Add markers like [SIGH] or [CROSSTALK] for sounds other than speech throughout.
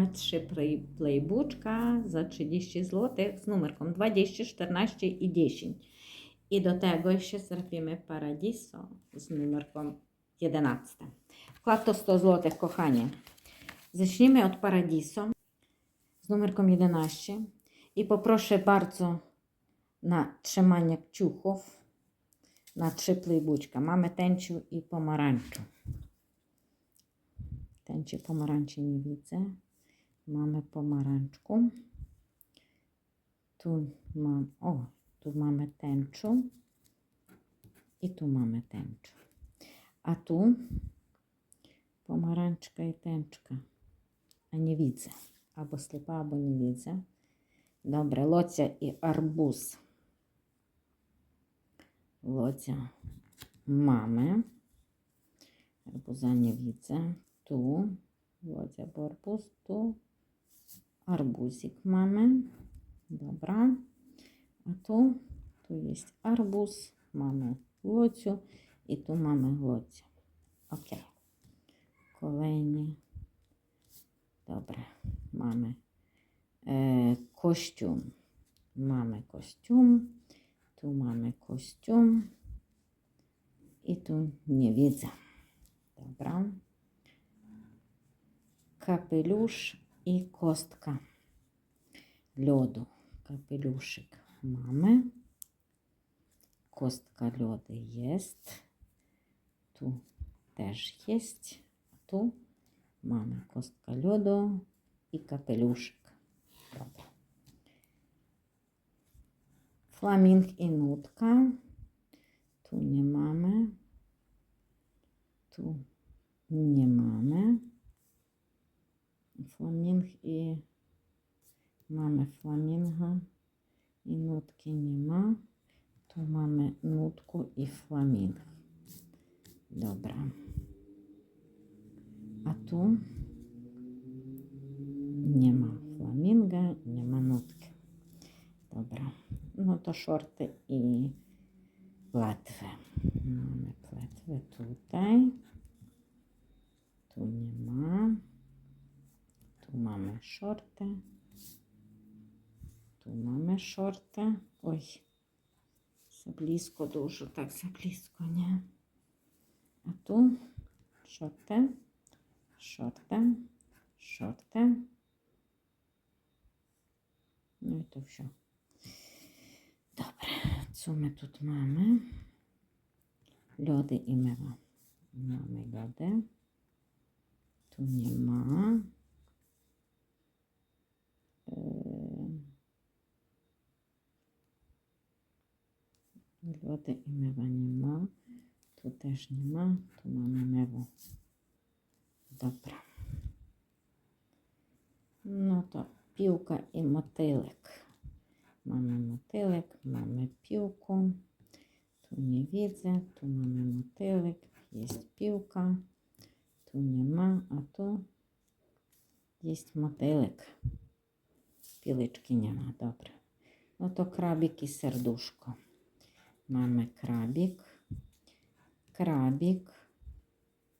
Mamy trzy playboczka za 30 zł z numerką 20, 14 i 10. I do tego jeszcze zrobimy Paradiso z numerką 11. Wkład to 100 zł, kochanie. Zacznijmy od Paradiso z numerką 11 i poproszę bardzo na trzymanie kciuków na trzy playboczka. Mamy tęciu i pomarańczu. Tęczy pomarańczy nie widzę. Mamy pomarańczku. Tu mam, o, tu mamy tęczu. I tu mamy tęczu. A tu pomarańczka i tęczka. A nie widzę. Albo сліпа, albo nie widzę. Добре, лоця і арбуз. Лоця mamy. Арбуза не widzę. Tu Лоця або арбуз, tu арбузик mamy. Dobra. A tu, tu jest arbuz, mamy лоцю і tu mamy лоцю. Окей. Kolejny. Добре. Mamy e, kostium. Mamy kostium. Tu mamy kostium. I tu nie widzę. Dobra. Kostka lodu. Kapeluszyk mamy. Kostka lodu jest. Tu też jest. A tu mamy kostka lodu i kapeluszyk. Dobra. Flaming i nutka. Tu nie mamy. Tu nie mamy. Flaming i mamy flaminga i nutki nie ma. Tu mamy nutku i flaming. Dobra. A tu nie ma flaminga, nie ma nutki. Dobra. No to shorty i płetwy. Mamy płetwy tutaj. Shorty. Ой, за близько дуже, так за близько, ні. А tu shorty, shorty, shorty. Ну і то все. Добре, co ми тут mamy? Льоди і мива. Mamy lody. Tu nie ma. I mewa nie ma. Tu też nie ma. Tu mamy mewę. Dobra. No to piłka i motylek. Mamy motylek, mamy piłkę. Tu nie widzę. Tu mamy motylek. Jest piłka. Tu nie ma, a tu jest motylek. Пілички нема, добре. Ну то крабик і сердушко. Mamy krabik, krabik,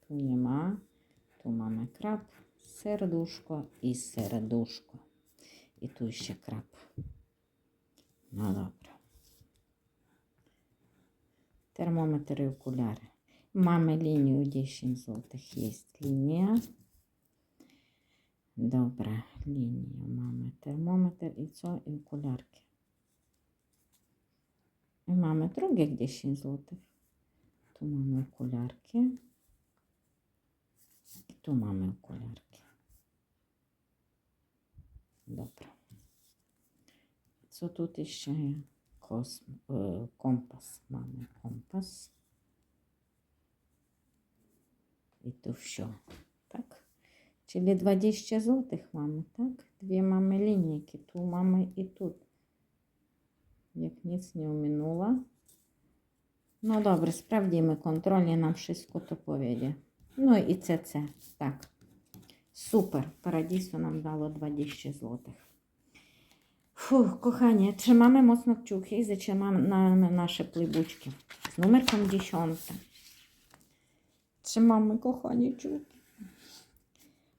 tu nie ma, tu mamy krab, serduszko i serduszko. I tu jeszcze krab. No dobra. Термометр і окуляри. Mamy лінію 10 злотих. Є лінія. Добре, лінія. Mamy термометр і co? І окулярки. І mamy других 10 злотих. Tu mamy okularki. I tu mamy okularki. Dobra. Co тут є? Косм... е, Mamy kompas. І то все. Так? Czyli 20 złotych mamy, tak? Dwie mamy linijki. Tu mamy i тут. Jak nic nie ominęło. No добре, sprawdzimy kontrolnie, nam wszystko to powiedzie. No i CC, tak. Super, Paradiso nam dało 20 zł. Фух, kochanie, trzymamy mocno kciuki i zaczynamy na, na nasze playbuczki z numerką 10. Trzymamy, kochanie, kciuki.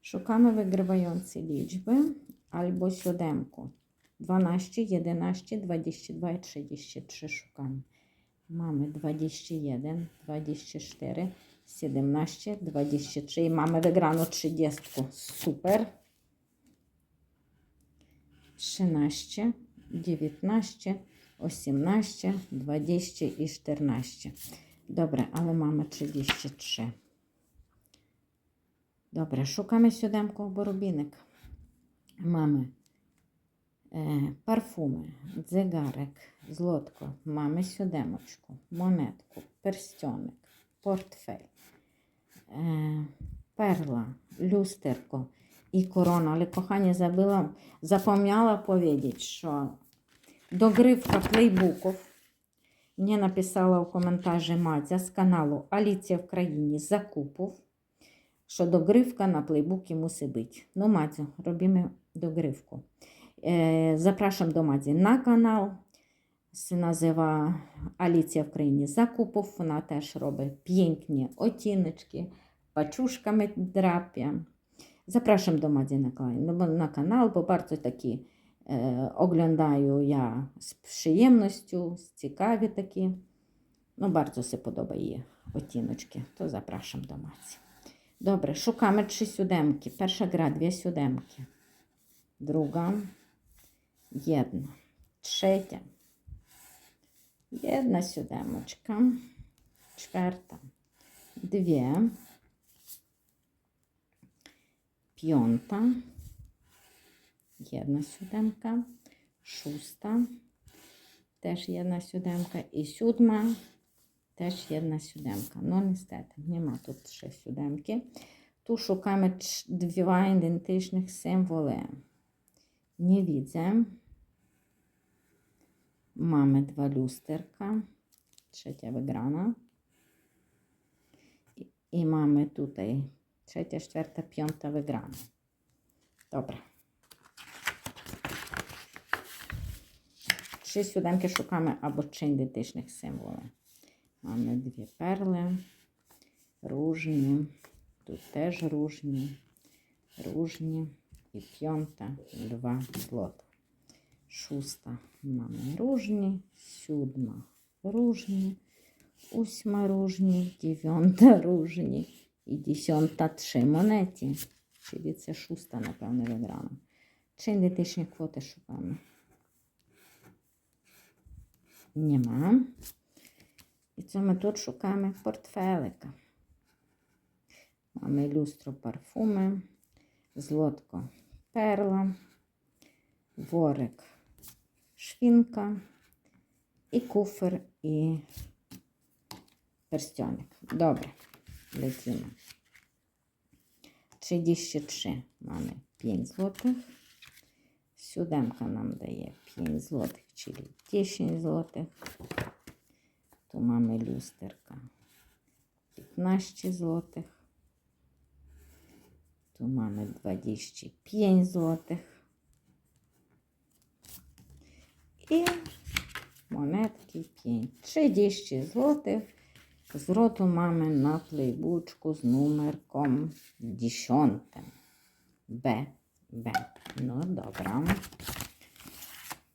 Szukamy wygrywającej liczby albo siódemku. 12, 11, 22 i 33 szukamy. Mamy 21, 24, 17, 23 i mamy wygraną 30. Super. 13, 19, 18, 20 i 14. Dobra, ale mamy 33. Dobra, szukamy siódemку albo rubinek. Mamy парфуми, дзигарик, злотко, mamy siódemочку, монетку, перстьоник, портфель, е, перла, люстерко і корона. Але, кохані, забила, запомняла powiedzieć, що догривка плейбуків мені написала у коментарі Мадзя з каналу Аліція в країні закупів, що догривка на плейбуці мусить бути. Ну, Мадзю, робимо догривку. Е, Запрашam до Мадзі на канал. Се назива Аліція в країні закупів. Вона теж робить п'єнкні отіночки, пачушками драп'я. Zapraszam do Madzi na, na kanał, bo bardzo taki e, oglądają ja z przyjemnością, z ciekawie taki. No bardzo się podoba jej odcinочки, to zapraszam do Madzi. Добре, шукamy trzy siódemki. Pierwsza gra dwie siódemki. Druga jedna siódemeczka. Czwarta dwie. Piąta, jedna siódemka, szósta, też jedna siódemka i siódma, też jedna siódemka. No niestety, nie ma tu trzy siódemki. Tu szukamy trz- dwa identycznych symbole. Nie widzę. Mamy dwa lusterka, trzecia wygrana. I, mamy tutaj trzecia, czwarta, piąta wygrana. Dobra. Trzy siódemki szukamy albo trzy identycznych symboli. Mamy dwie perły, różnie, tu też różnie, różnie i piąta, dwa złote. Szósta mamy różnie, siódma różnie, ósma różnie, dziewiąta różnie і десята три монеті. Czyli це шуста, напевно, виграна. Три ідентичні квоти шукаємо. Нема. І це ми тут шукаємо портфелика. Mamy люстро парфуми, злотко перла, ворик швінка, і куфер, і перстьоник. Добре. Lecimy. 33 mamy 5 zł. Siódemka nam daje 5 zł, czyli 10 zł. Tu mamy lusterka 15 zł. Tu mamy 25 zł. I monetki 5. 30 zł. Zwrotu mamy na playbookku z numerką 10. B. B. No dobra.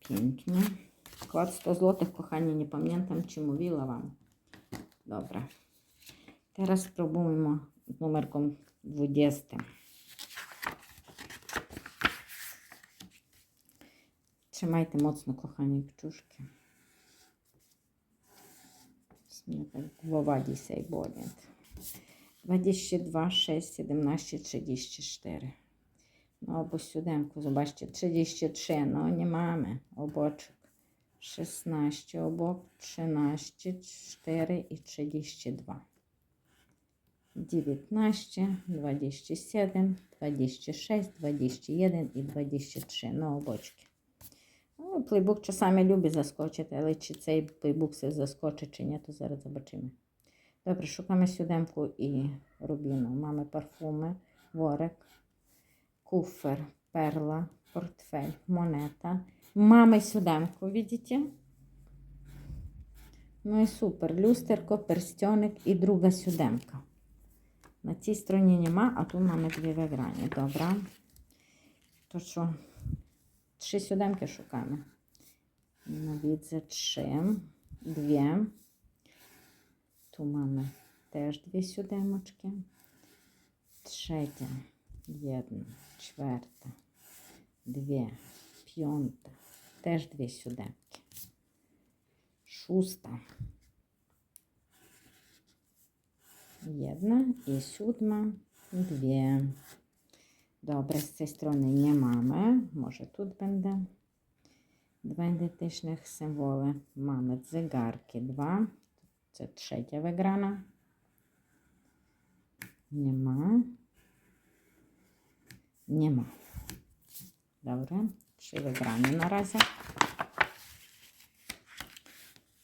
Pięknie. Wkład 100 zł, kochani, nie pamiętam, czy mówiła Wam. Dobra. Teraz spróbujmy z numerką 20. Trzymajcie mocno, kochani, kciuszki. Głowa dzisiaj boli. 22, 6, 17, 34. No, obu siódemku, zobaczcie, 33, no nie mamy oboczek. 16 obok, 13, 4 i 32. 19, 27, 26, 21 i 23 No oboczki. Ну, плейбук часами любить заскочити, але чи цей плейбук все заскочить, чи ні, то зараз побачимо. Добре, шукаємо сюдемку і рубіну. Mamy парфуми, ворик, куфер, перла, портфель, монета. Mamy сюдемку, видите? Ну і супер. Люстерко, перстьоник і друга сюдемка. На цій стороні нема, а тут mamy дві виграні. Добре. То що, trzy siódemki szukamy. No widzę trzy, dwie. Tu mamy też dwie siódemeczki. Trzecia, jedna, czwarta, dwie, piąta, też dwie siódemki. Szósta. Jedna i siódma, dwie. Добре, з цієї сторони не mamy. Може тут буде два ідентичних символи. Mamy дзигарки 2. Це третя виграна. Нема. Нема. Добре. Три виграні наразі.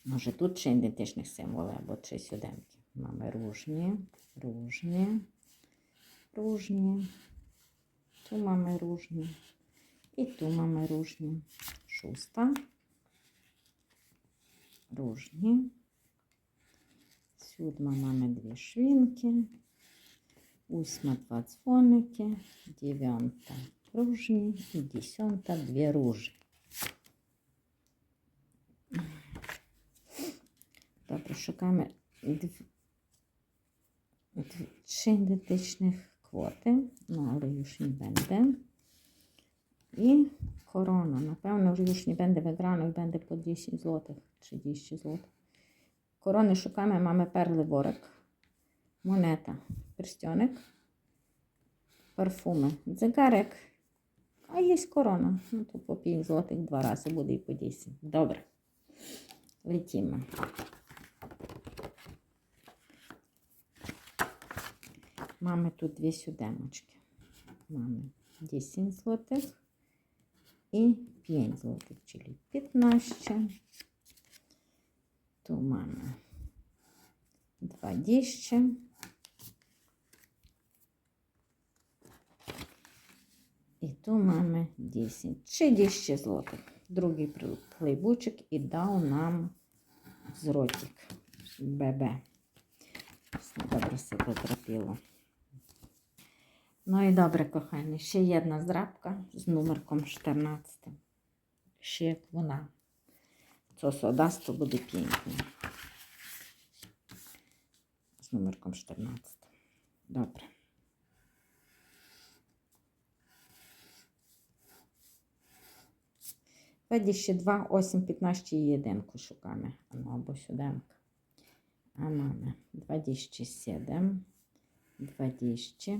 Може тут ще ідентичних символів або три сюдемки. Mamy różnie, różnie, różnie. Tu mamy różnie. I tu mamy różnie. Szósta. Różnie. Siódma mamy dwie szwinki. Ósma dwa dzwoniki. Dziewiąta różnie. I dziesiąta dwie róży. Dobra, szukamy dw- dw- trzy identycznych kwoty, no ale już nie będę. I korona. Na pewno już nie będę wygraną, będę po 10 zł, 30 zł. Korony szukamy, mamy perły worek, moneta, pierścionek, parfumy, zegarek, a jest korona. No to po 5 zł dwa razy буде i po 10. Dobra. Lecimy. Mamy tu dwie siódemeczki. Mamy 10 zł i 5 zł, czyli 15. Tu mamy 20. I tu mamy 10, 30 zł. Drugi pl- плейбучик і дав нам зротик ББ. Добре себе потрапило. Ну і добре, кохані, ще є одна здрабка з номерком 14. Ще як вона. Це содасть, то буде пінкне. З номерком 14. Добре. Виді 2, 8, 15 і єдинку шукаємо. Ну, або сюдемка. А mamy 27, 20,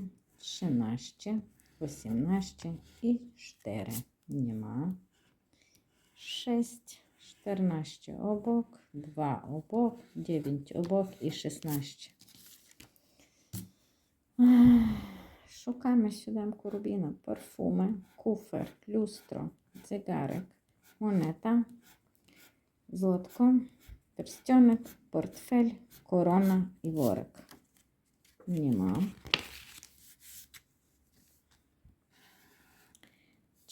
13, 18 i 4. Nie ma. 6, 14 obok, 2 obok, 9 obok i 16. Ech, Szukamy siódemku rubina, parfumy, kufer, lustro, zegarek, moneta, złotko, pierścionek, portfel, korona i worek.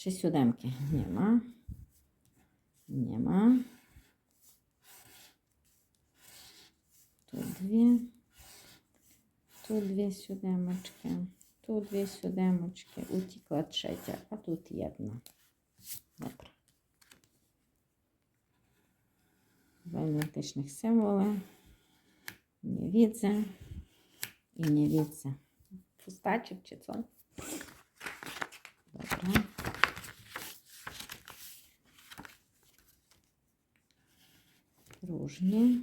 Nie siódemki. Nie ma. Nie ma. Tu dwie. Tu dwie siódemeczki. Tu dwie siódemeczki. Uciekła trzecia, a tu jedna. Dobra. Dwa identycznych symbole. Nie widzę. I nie widzę. Pustaczek czy co? Dobra. Różnie.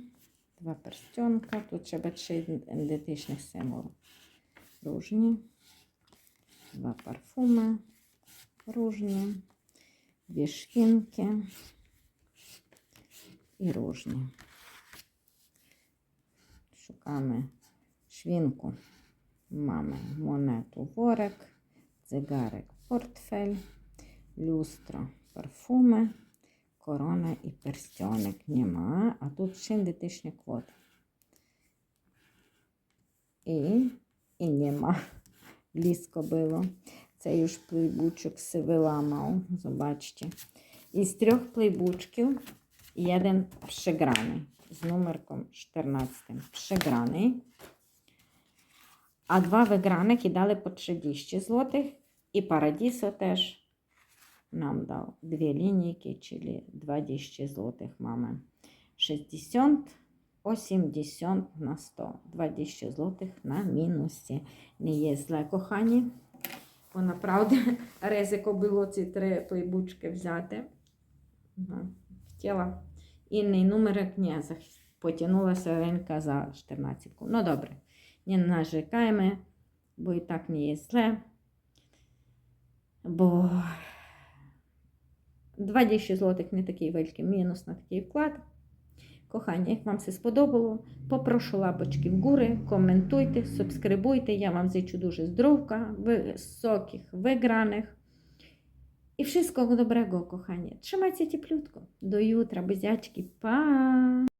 Dwa pierścionka. Tu trzeba trzy identycznych symbolów. Różnie. Dwa parfumy. Różnie. Dwie szwinki. I różnie. Szukamy szwinku. Mamy monetу, worek, zegarek, portfel, lustro, parfumy, korona і перстьоник нема, а тут ще ідентичні квоти. І, і нема. Ліско було. Цей ж плейбучок се виламав, побачите. Із трьох плейбучків один приграний з номерком 14. Приграний. А два виграники дали по 30 злотих. І Парадісо теж нам дав дві лінійки, чили 20 злотих мами. 60, 80 на 100. 20 злотих на мінусі. Не є зле, кохані. Бо направді [LAUGHS] ризико було ці три плейбучки взяти. Хотіла інний номерок, ні, зах- потягнулася ринка за 14. Ну добре, не нажикаємо, бо і так не є зле. Бо 20 злотих не такий великий мінус на такий вклад. Кохання, як вам все сподобало, попрошу лапочки вгори, коментуйте, субскрибуйте. Я вам зичу дуже здоровка, високих, виграних. І всього доброго, кохання. Тримайте теплютко. До утра, бузячки. Pa!